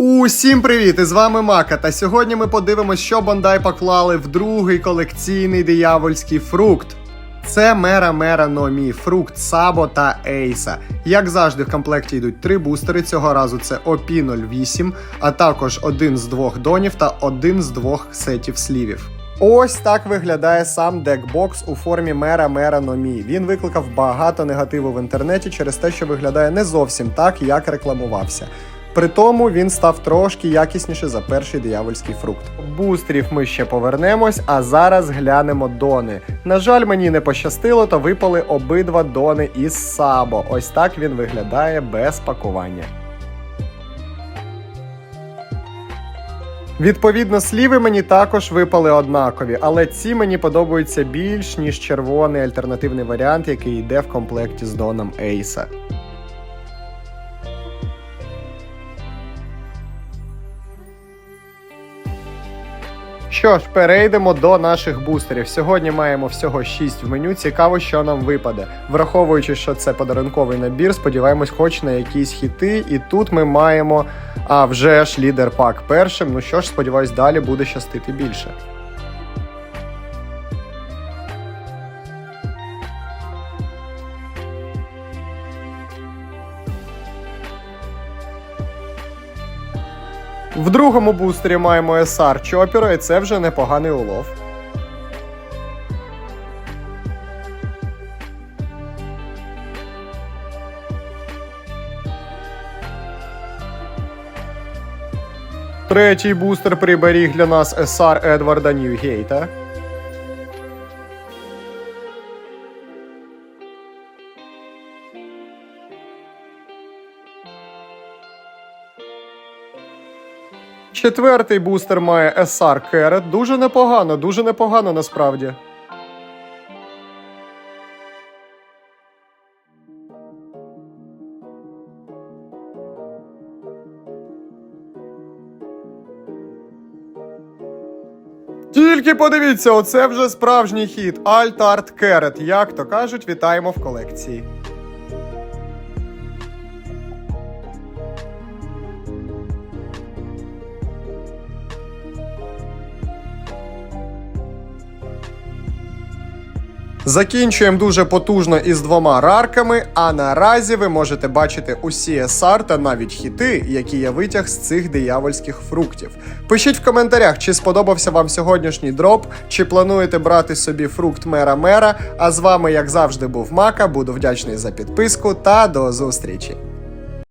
Усім привіт! І з вами Мака. Та сьогодні ми подивимось, що Бондай поклали в другий колекційний диявольський фрукт. Це Мера Мера Номі, фрукт Сабо та Ейса. Як завжди, в комплекті йдуть три бустери. Цього разу це OP08, а також один з двох донів та один з двох сетів слівів. Ось так виглядає сам декбокс у формі Мера Мера Номі. Він викликав багато негативу в інтернеті через те, що виглядає не зовсім так, як рекламувався. При тому він став трошки якісніше за перший диявольський фрукт. Бустерів ми ще повернемось, а зараз глянемо дони. На жаль, мені не пощастило, то випали обидва дони із Сабо. Ось так він виглядає без пакування. Відповідно, сліви мені також випали однакові, але ці мені подобаються більш ніж червоний альтернативний варіант, який йде в комплекті з доном Ейса. Що ж, перейдемо до наших бустерів. Сьогодні маємо всього 6 в меню. Цікаво, що нам випаде. Враховуючи, що це подарунковий набір, сподіваємось, хоч на якісь хіти. І тут ми маємо а вже ж лідер пак першим. Ну що ж, сподіваюсь, далі буде щастити більше. В другому бустері маємо SR Чопіра, і це вже непоганий улов. Третій бустер приберіг для нас SR Едварда Ньюгейта. Четвертий бустер має SR Керет. Дуже непогано, дуже непогано насправді. Тільки подивіться, оце вже справжній хід. Alt Art Carrot. Як то кажуть, вітаємо в колекції. Закінчуємо дуже потужно із двома рарками, а наразі ви можете бачити усі SR та навіть хіти, які я витяг з цих диявольських фруктів. Пишіть в коментарях, чи сподобався вам сьогоднішній дроп, чи плануєте брати собі фрукт Мера Мера. А з вами, як завжди, був Мака. Буду вдячний за підписку та до зустрічі.